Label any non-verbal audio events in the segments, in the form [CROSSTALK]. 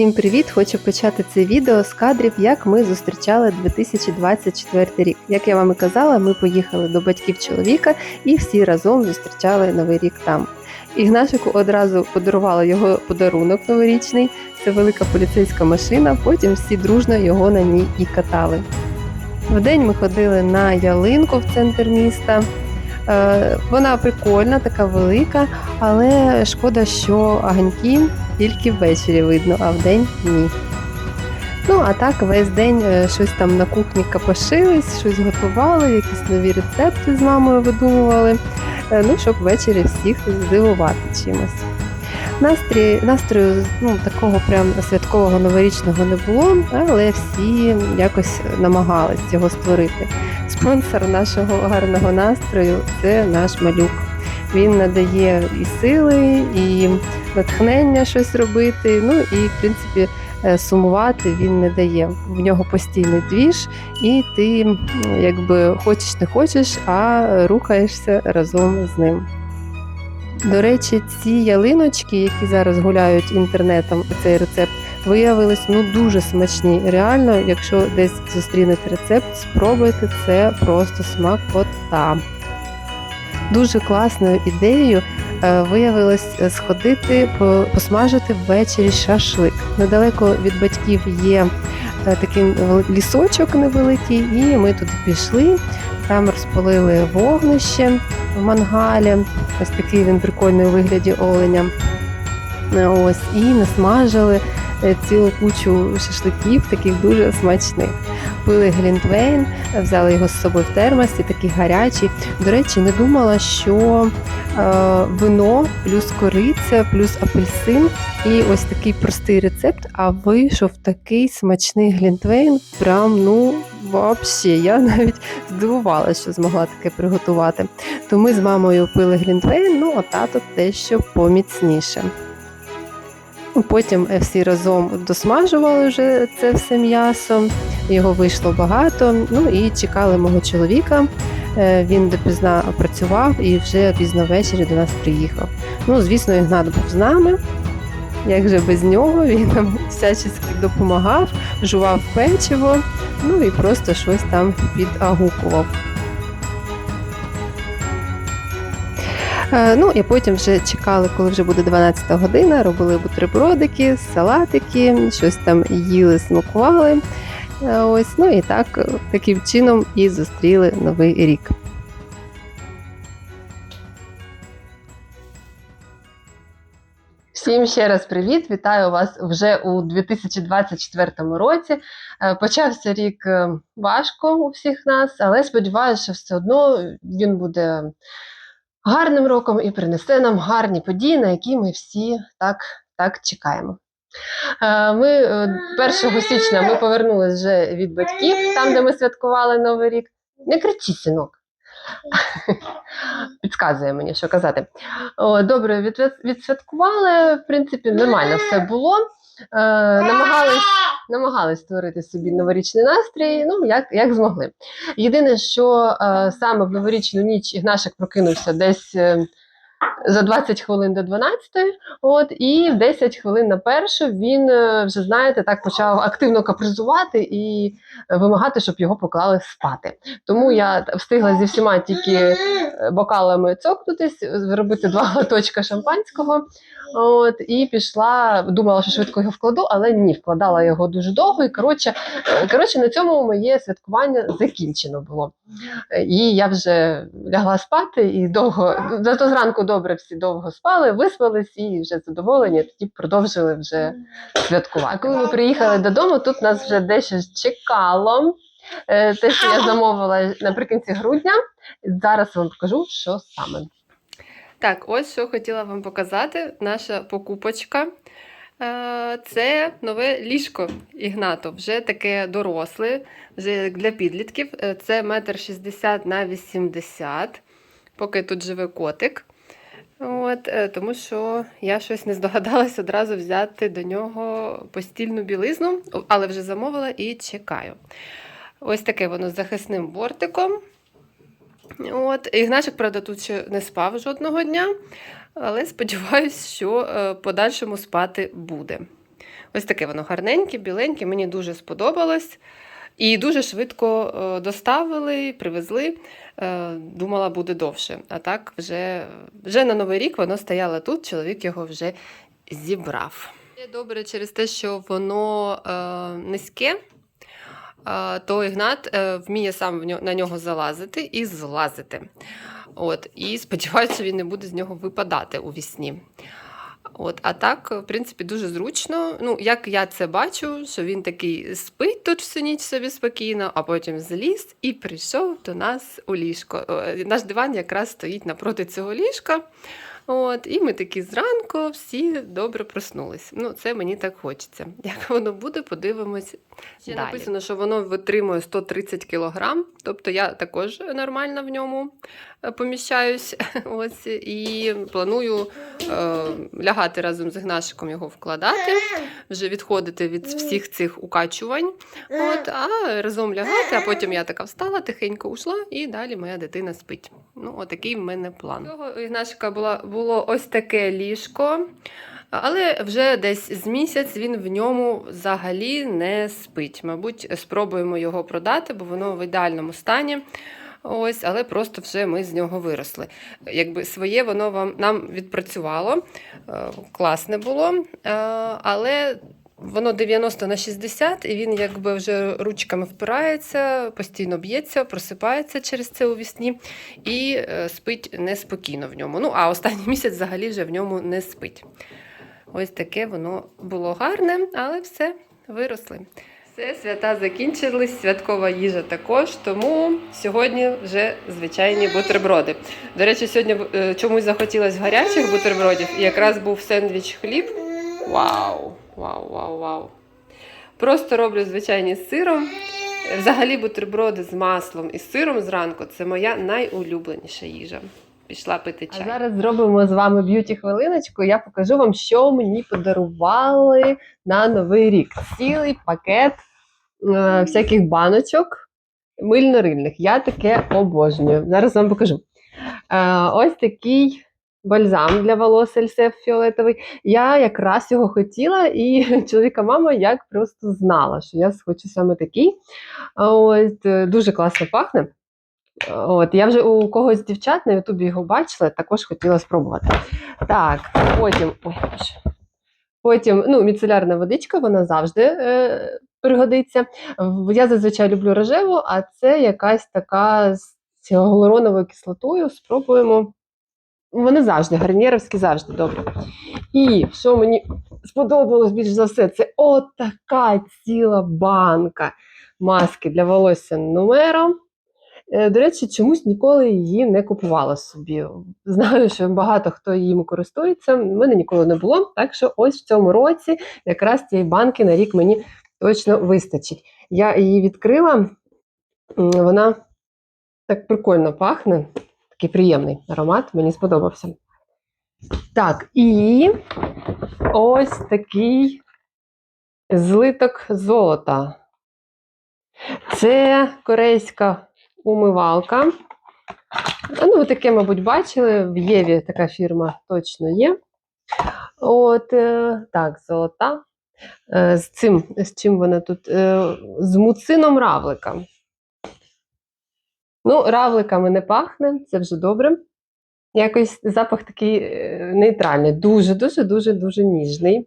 Всім привіт! Хочу почати це відео з кадрів, як ми зустрічали 2024 рік. Як я вам і казала, ми поїхали до батьків чоловіка і всі разом зустрічали новий рік там. Ігнашику одразу подарувала його подарунок новорічний. Це велика поліцейська машина. Потім всі дружно його на ній і катали. Вдень ми ходили на ялинку в центр міста. Е, Вона прикольна, така велика, але шкода, що аганьки тільки ввечері видно, а вдень ні. Ну, а так весь день е, щось там на кухні капошились, щось готували, якісь нові рецепти з мамою видумували. Е, Ну, щоб ввечері всіх здивувати чимось. Настрій, настрою ну, такого прям святкового новорічного не було, але всі якось намагались його створити. Спонсор нашого гарного настрою це наш малюк. Він надає і сили, і натхнення щось робити. Ну і в принципі е, сумувати він не дає. В нього постійний двіж, і ти якби хочеш не хочеш, а рухаєшся разом з ним. До речі, ці ялиночки, які зараз гуляють інтернетом, цей рецепт, виявились ну дуже смачні. Реально, якщо десь зустрінете рецепт, спробуйте це просто смакота. Дуже класною ідеєю е, виявилось е, сходити посмажити ввечері шашлик. Недалеко від батьків є е, такий лісочок невеликий, і ми туди пішли. Там розпалили вогнище в мангалі. Ось такий він прикольний у вигляді оленя. Ось і насмажили цілу кучу шашликів, таких дуже смачних. Пили глінтвейн, взяли його з собою в термосі, такий гарячий. До речі, не думала, що е, вино плюс кориця, плюс апельсин і ось такий простий рецепт. А вийшов такий смачний глінтвейн. Прям ну вообще, я [LAUGHS] навіть здивувалася, що змогла таке приготувати. То ми з мамою пили глінтвейн, ну а тато те, що поміцніше. Потім е, всі разом досмажували вже це все м'ясо, його вийшло багато. Ну і чекали мого чоловіка. Е, Він допізна працював і вже пізно ввечері до нас приїхав. Ну, звісно, Ігнат був з нами. Як же без нього, він нам всячески допомагав, жував печиво, ну і просто щось там підагукував. Е, Ну і потім вже чекали, коли вже буде 12 година, робили бутербродики, салатики, щось там їли, смакували. Е, Ось, ну і так, е, таким чином і зустріли новий рік. Всім ще раз привіт! Вітаю вас вже у 2024 році. Е, Почався рік важко у всіх нас, але сподіваюся, що все одно він буде гарним роком і принесе нам гарні події, на які ми всі так, так чекаємо. Е, Ми е, 1 січня ми повернулись вже від батьків, там, де ми святкували Новий рік. Не кричи, синок. [LAUGHS] Підказує мені, що казати. О, добре, відве- відсвяткували, в принципі, нормально все було. Е, намагались, намагались створити собі новорічний настрій, ну, як, як змогли. Єдине, що е, саме в новорічну ніч Ігнашик прокинувся десь е, за 20 хвилин до 12, от, і в 10 хвилин на першу він е, вже, знаєте, так почав активно капризувати і вимагати, щоб його поклали спати. Тому я встигла зі всіма тільки е, бокалами цокнутись, зробити два глоточка шампанського. От, і пішла, думала, що швидко його вкладу, але ні, вкладала його дуже довго. І коротше, е, коротше, на цьому моє святкування закінчено було. І я вже лягла спати і довго, зато зранку добре всі довго спали, виспались і вже задоволені, тоді продовжили вже святкувати. А коли ми приїхали додому, тут нас вже дещо чекало. Е, Те, що я замовила наприкінці грудня. Зараз вам покажу, що саме. Так, ось що хотіла вам показати. Наша покупочка. Е, Це нове ліжко Ігнато, вже таке доросле, вже для підлітків. Е, Це метр шістдесят на 80, поки тут живе котик. От, е, тому що я щось не здогадалась одразу взяти до нього постільну білизну, але вже замовила і чекаю. Ось таке воно з захисним бортиком. От, Ігнашик, правда, тут ще не спав жодного дня, але сподіваюся, що е, подальшому спати буде. Ось таке воно гарненьке, біленьке, мені дуже сподобалось. І дуже швидко е, доставили, привезли. Е, Думала, буде довше. А так, вже, вже на Новий рік воно стояло тут, чоловік його вже зібрав. Добре через те, що воно е, низьке, е, то Ігнат вміє сам на нього залазити і злазити. От, і сподіваюся, він не буде з нього випадати у вісні. От, а так, в принципі, дуже зручно. Ну, як я це бачу, що він такий спить тут всю ніч собі спокійно, а потім зліз і прийшов до нас у ліжко. Е, Наш диван якраз стоїть напроти цього ліжка. От, і ми такі зранку всі добре проснулись. Ну, це мені так хочеться. Як воно буде, подивимось. Ще Далі. написано, що воно витримує 130 кг, тобто я також нормально в ньому е, поміщаюсь. [LAUGHS] Ось, і планую е, лягати разом з Ігнашиком його вкладати, вже відходити від всіх цих укачувань. От, а разом лягати, а потім я така встала, тихенько ушла, і далі моя дитина спить. Ну, отакий в мене план. У Ігнашика була, було ось таке ліжко. Але вже десь з місяць він в ньому взагалі не спить. Мабуть, спробуємо його продати, бо воно в ідеальному стані. Ось, але просто вже ми з нього виросли. Якби своє воно вам нам відпрацювало, е, класне було, е, але воно 90 на 60, і він якби вже ручками впирається, постійно б'ється, просипається через це у вісні і е, спить неспокійно в ньому. Ну, а останній [LAUGHS] місяць взагалі вже в ньому не спить. Ось таке воно було гарне, але все, виросли. Все, свята закінчились, святкова їжа також, тому сьогодні вже звичайні бутерброди. До речі, сьогодні е, чомусь захотілося гарячих бутербродів, і якраз був сендвіч хліб. Вау! Вау, вау, вау! Просто роблю звичайні з сиром. Взагалі бутерброди з маслом і з сиром зранку це моя найулюбленіша їжа. Пішла пити чай. А зараз зробимо з вами б'юті хвилиночку. Я покажу вам, що мені подарували на новий рік. Цілий пакет е, всяких баночок мильно-рильних. Я таке обожнюю. Зараз вам покажу. Е, ось такий бальзам для волос Ельсеф фіолетовий. Я якраз його хотіла, і [LAUGHS] чоловіка мама як просто знала, що я хочу саме такий. От, е, дуже класно пахне. От, я вже у когось з дівчат на Ютубі його бачила, також хотіла спробувати. Так, потім, ой, потім ну, міцелярна водичка, вона завжди е, пригодиться. Я зазвичай люблю рожеву, а це якась така з гіалуроновою кислотою. Спробуємо. Вони завжди, гарнєровські завжди добре. І що мені сподобалось більш за все, це отака ціла банка маски для волосся нумером. Е, До речі, чомусь ніколи її не купувала собі. Знаю, що багато хто їм користується. У мене ніколи не було. Так що ось в цьому році якраз цієї банки на рік мені точно вистачить. Я її відкрила, вона так прикольно пахне. Такий приємний аромат, мені сподобався. Так, і ось такий злиток золота. Це корейська умивалка. Ну, таке, мабуть, бачили. В Єві така фірма точно є. От, е, так, золота. Е, з цим, з чим вона тут? Е, з муцином равлика. Ну, равликами не пахне, це вже добре. Якось запах такий нейтральний, дуже, дуже, дуже, дуже ніжний.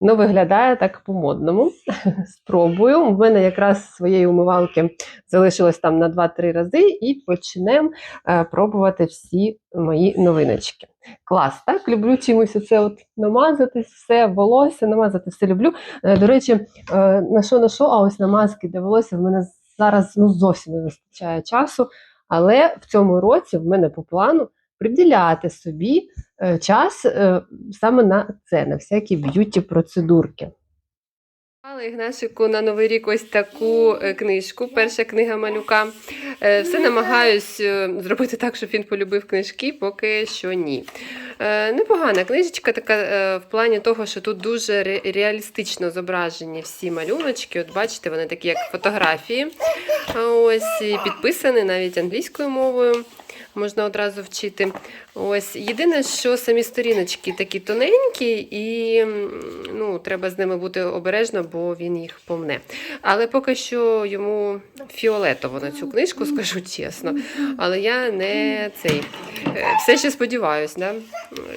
Ну, виглядає так по-модному. [LAUGHS] Спробую. У мене якраз своєї умивалки залишилось там на 2-3 рази, і почнемо е, пробувати всі мої новиночки. Клас, так? Люблю чимось це от намазати все, волосся, намазати все люблю. Е, до речі, е, на що на що, а ось на маски для волосся в мене зараз ну, зовсім не вистачає часу. Але в цьому році в мене по плану приділяти собі е, час е, саме на це, на всякі б'юті-процедурки. Але Ігнашику на Новий рік ось таку е, книжку, перша книга малюка. Все намагаюсь зробити так, щоб він полюбив книжки, поки що ні. Непогана книжечка, така в плані того, що тут дуже реалістично зображені всі малюночки. От бачите, вони такі, як фотографії. Ось і підписані навіть англійською мовою. Можна одразу вчити. Ось єдине, що самі сторіночки такі тоненькі, і ну, треба з ними бути обережно, бо він їх помне. Але поки що йому фіолетово на цю книжку, скажу чесно. Але я не цей. е, Все ще сподіваюся, да,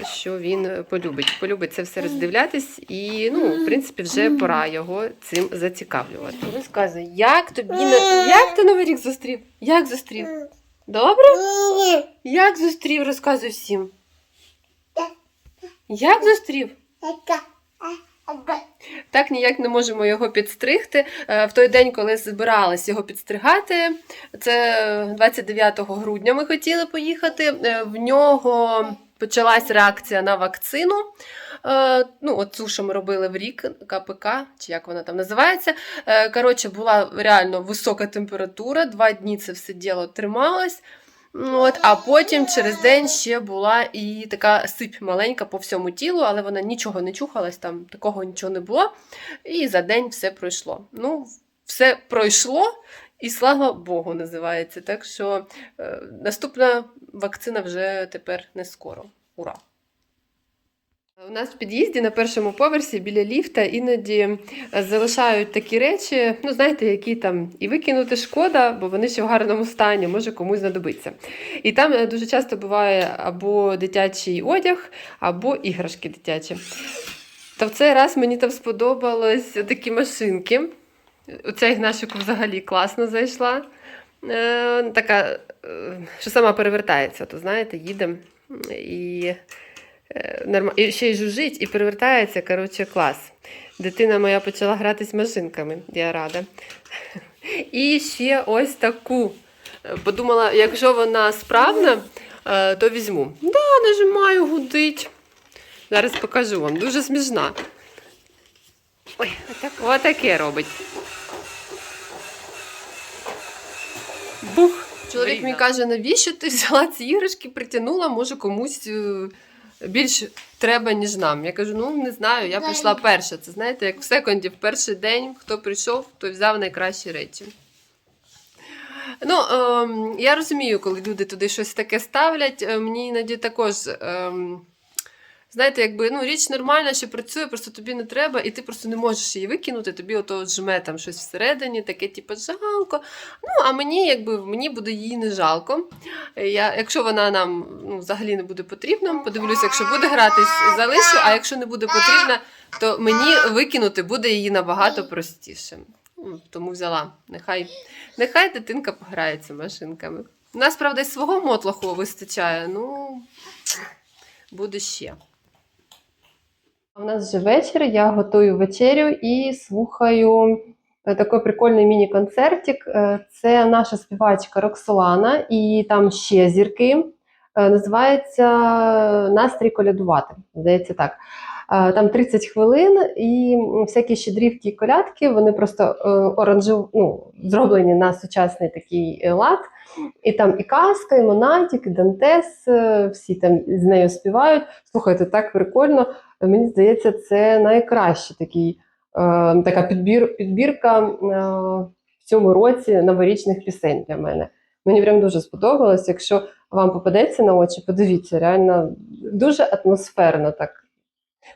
що він полюбить. Полюбить це все роздивлятись, і ну, в принципі, вже пора його цим зацікавлювати. Розказуй, як тобі на як ти новий рік зустрів? Як зустрів? Добре? Як зустрів? Розказуй всім. Як зустрів? Так ніяк не можемо його підстригти. Е, В той день, коли збирались його підстригати, це 29 грудня ми хотіли поїхати. е, В нього почалась реакція на вакцину. Е, Ну, оцю, що ми робили в рік, КПК, чи як вона там називається. Е, Коротше, була реально висока температура, два дні це все діло трималось. От, а потім через день ще була і така сипь маленька по всьому тілу, але вона нічого не чухалась, там такого нічого не було. І за день все пройшло. Ну, все пройшло, і слава Богу, називається. Так що е, наступна вакцина вже тепер не скоро. Ура! У нас в під'їзді на першому поверсі біля ліфта іноді е, залишають такі речі, ну знаєте, які там і викинути шкода, бо вони ще в гарному стані, може комусь знадобиться. І там е, дуже часто буває або дитячий одяг, або іграшки дитячі. Та в цей раз мені там сподобалось такі машинки. Оця Ігнашику взагалі класно зайшла. Е, така, е, що сама перевертається, то знаєте, їде і, е, і ще й жужить, і перевертається. Коротше, клас. Дитина моя почала гратись машинками, я рада. І ще ось таку. Е, Подумала, якщо вона справна, е, то візьму. Да, нажимаю, гудить. Зараз покажу вам. Дуже смішна. Ой, отак, отаке робить. Бух. Чоловік мені каже, навіщо ти взяла ці іграшки, притягнула, може комусь е, більш треба, ніж нам. Я кажу, ну не знаю, я прийшла перша. Це знаєте, як в секунді, в перший день, хто прийшов, той взяв найкращі речі. Ну, ем, я розумію, коли люди туди щось таке ставлять. Е, Мені іноді також. Ем, Знаєте, якби ну, річ нормальна, що працює, просто тобі не треба, і ти просто не можеш її викинути, тобі ото жме там щось всередині, таке, типу, жалко. Ну, а мені, якби мені буде її не жалко. Я, якщо вона нам ну, взагалі не буде потрібна, подивлюся, якщо буде гратись, залишу, а якщо не буде потрібна, то мені викинути буде її набагато простіше. Ну, Тому взяла. Нехай, нехай дитинка пограється машинками. У нас, правда, й свого мотлоху вистачає, ну буде ще. У нас вже вечір, я готую вечерю і слухаю е, такий прикольний міні-концертик. Е, Це наша співачка Роксолана, і там ще зірки. Е, Називається Настрій колядувати. Здається, так. Е, Там 30 хвилин, і всякі щедрівки і колядки, вони просто е, оранжев, ну, зроблені на сучасний такий е, лад. І там і казка, і Монатік, і Дантес, е, всі там з нею співають. Слухайте, так прикольно. Мені здається, це найкращий такий, е, така підбір, підбірка е, в цьому році новорічних пісень для мене. Мені прям дуже сподобалось. Якщо вам попадеться на очі, подивіться, реально дуже атмосферно так.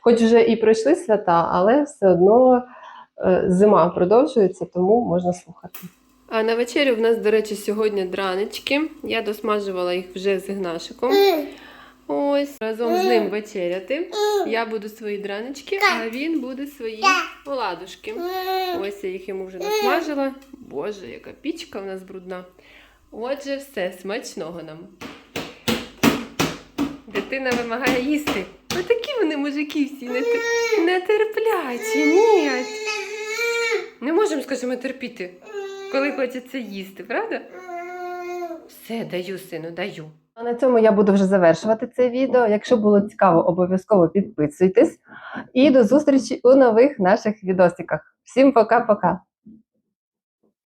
Хоч вже і пройшли свята, але все одно е, зима продовжується, тому можна слухати. А на вечерю в нас, до речі, сьогодні дранички. Я досмажувала їх вже з Ігнашиком. Ось разом з ним вечеряти. Я буду свої дранички, а він буде свої оладушки. Ось я їх йому вже насмажила. Боже, яка пічка в нас брудна. Отже, все, смачного нам. Дитина вимагає їсти. Отакі вони мужики всі нетер... нетерплячі. Ні. Не можемо, скажімо, терпіти, коли хочеться їсти, правда? Все, даю, сину, даю. А на цьому я буду вже завершувати це відео. Якщо було цікаво, обов'язково підписуйтесь. І до зустрічі у нових наших відосиках. Всім пока-пока!